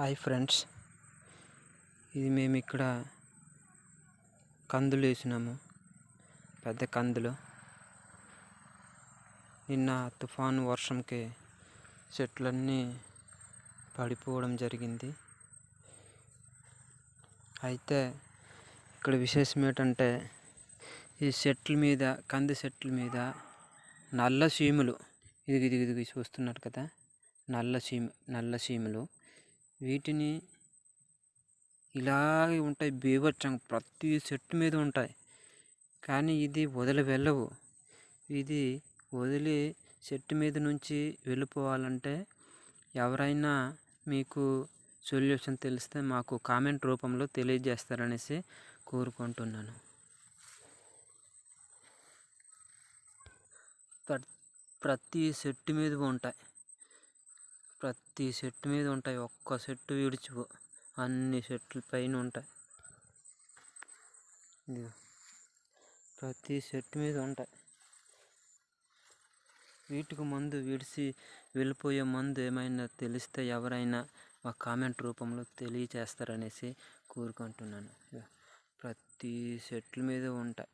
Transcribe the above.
Hi friends. ఇది మేము ఇక్కడ కందులు వేసినాము. పెద్ద కందులు. నిన్న తుఫాను వర్షంకి చెట్లన్నీ పడిపోవడం జరిగింది. అయితే ఇక్కడ విశేషం ఏంటంటే ఈ చెట్ల మీద కంది చెట్ల మీద నల్ల సీములు. ఇది ఇది ఇది చూస్తున్నారు కదా? నల్ల సీమ నల్ల సీములు. వీటిని ఇలాగే ఉంటాయి బీభత్సం ప్రతి చెట్టు మీద ఉంటాయి. కానీ ఇది వదిలి వెళ్ళవు. ఇది వదిలి చెట్టు మీద నుంచి వెళ్ళిపోవాలంటే ఎవరైనా మీకు సొల్యూషన్ తెలిస్తే మాకు కామెంట్ రూపంలో తెలియజేస్తారనేసి కోరుకుంటున్నాను. ప్రతి చెట్టు మీద ఉంటాయి. ప్రతి చెట్టు మీద ఉంటాయి. ఒక్క చెట్టు విడిచిపో. అన్ని చెట్ల పైన ఉంటాయి. ప్రతి చెట్టు మీద ఉంటాయి. వీటికి మందు విడిచి వెళ్ళిపోయే మందు ఏమైనా తెలిస్తే ఎవరైనా మా కామెంట్ రూపంలో తెలియచేస్తారనేసి కోరుకుంటున్నాను. ప్రతి చెట్ల మీద ఉంటాయి.